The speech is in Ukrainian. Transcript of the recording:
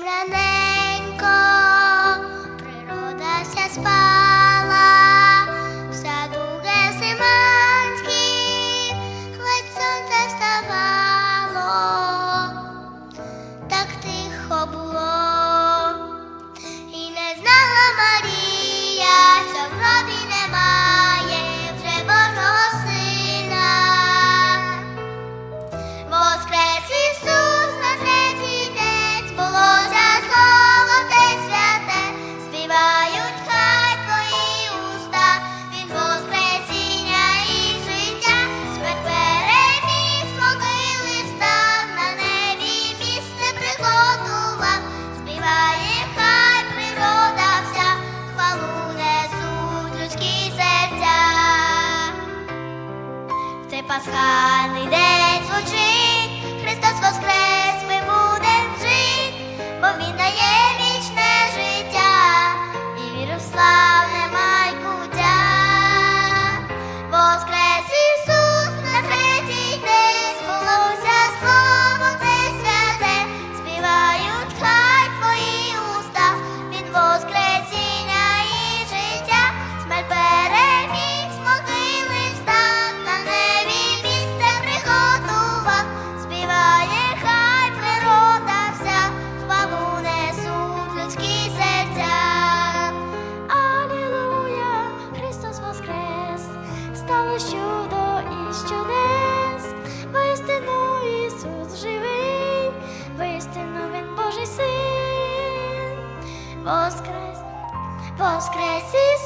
奶奶 Пасхальний день звучить. стало чудо і чудес, воістину Ісус Він Божий син, воскрес, воскрес Ісус.